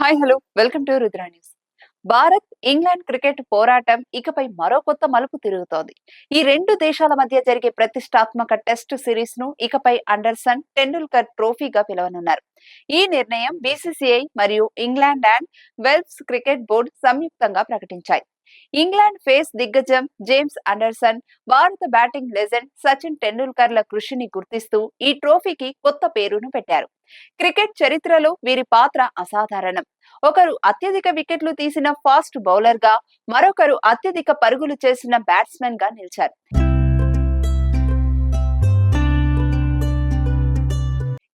Hi hello. Welcome to Rudra news. Bharat England cricket పోరాటం ఇకపై మరో కొత్త మలుపు తిరుగుతోంది. ఈ రెండు దేశాల మధ్య జరిగే ప్రతిష్టాత్మక టెస్ట్ సిరీస్ను ఇకపై అండర్సన్ టెండూల్కర్ ట్రోఫీగా పిలవనున్నారు. ఈ నిర్ణయం బీసీసీఐ మరియు England and Wales cricket board సంయుక్తంగా ప్రకటించాయి. ఇంగ్లాండ్ ఫేస్ దిగ్గజం జేమ్స్ అండర్సన్ భారత బ్యాటింగ్ లెజెండ్ సచిన్ టెండూల్కర్ల కృషిని గుర్తిస్తూ ఈ ట్రోఫీకి కొత్త పేరును పెట్టారు. క్రికెట్ చరిత్రలో వీరి పాత్ర అసాధారణం. ఒకరు అత్యధిక వికెట్లు తీసిన ఫాస్ట్ బౌలర్గా మరొకరు అత్యధిక పరుగులు చేసిన బ్యాట్స్మెన్గా నిలిచారు.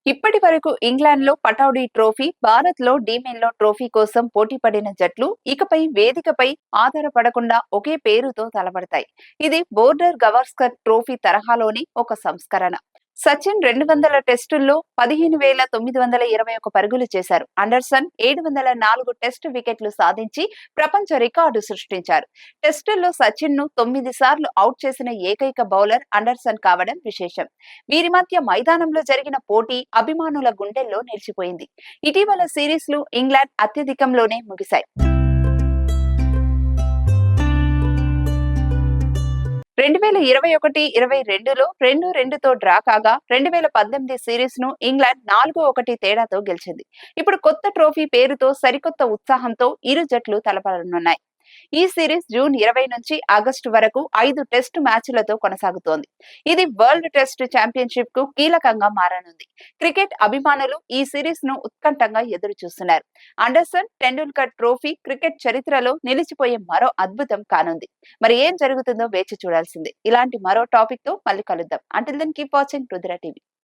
ఇప్పటి వరకు ఇంగ్లాండ్లో పటౌడీ ట్రోఫీ భారత్లో డీమెన్లో ట్రోఫీ కోసం పోటీ పడిన జట్లు ఇకపై వేదికపై ఆధారపడకుండా ఒకే పేరుతో తలపడతాయి. ఇది బోర్డర్ గవాస్కర్ ట్రోఫీ తరహాలోని ఒక సంస్కరణ. సచిన్ రెండు వందల టెస్టుల్లో పదిహేను వేల తొమ్మిది వందల ఇరవై ఒక పరుగులు చేశారు. అండర్సన్ ఏడు వందల నాలుగు టెస్టు వికెట్లు సాధించి ప్రపంచ రికార్డు సృష్టించారు. టెస్టుల్లో సచిన్ను తొమ్మిది సార్లు అవుట్ చేసిన ఏకైక బౌలర్ అండర్సన్ కావడం విశేషం. వీరి మధ్య మైదానంలో జరిగిన పోటీ అభిమానుల గుండెల్లో నిలిచిపోయింది. ఇటీవల సిరీస్లు ఇంగ్లాండ్ అత్యధికంలోనే ముగిశాయి. రెండు వేల ఇరవై ఒకటి ఇరవై రెండులో రెండు రెండుతో డ్రా కాగా రెండు వేల పద్దెనిమిది సిరీస్ను ఇంగ్లాండ్ నాలుగు ఒకటి తేడాతో గెలిచింది. ఇప్పుడు కొత్త ట్రోఫీ పేరుతో సరికొత్త ఉత్సాహంతో ఇరు జట్లు తలపడనున్నాయి. ఈ సిరీస్ జూన్ ఇరవై నుంచి ఆగస్టు వరకు ఐదు టెస్టు మ్యాచ్లతో కొనసాగుతోంది. ఇది వరల్డ్ టెస్ట్ ఛాంపియన్షిప్కు కీలకంగా మారనుంది. క్రికెట్ అభిమానులు ఈ సిరీస్ను ఉత్కంఠంగా ఎదురు చూస్తున్నారు అండర్సన్ టెండూల్కర్ ట్రోఫీ క్రికెట్ చరిత్రలో నిలిచిపోయే మరో అద్భుతం కానుంది. మరి ఏం జరుగుతుందో వేచి చూడాల్సిందే. ఇలాంటి మరో టాపిక్తో మళ్ళీ కలుద్దాం. Until then keep watching Rudra TV.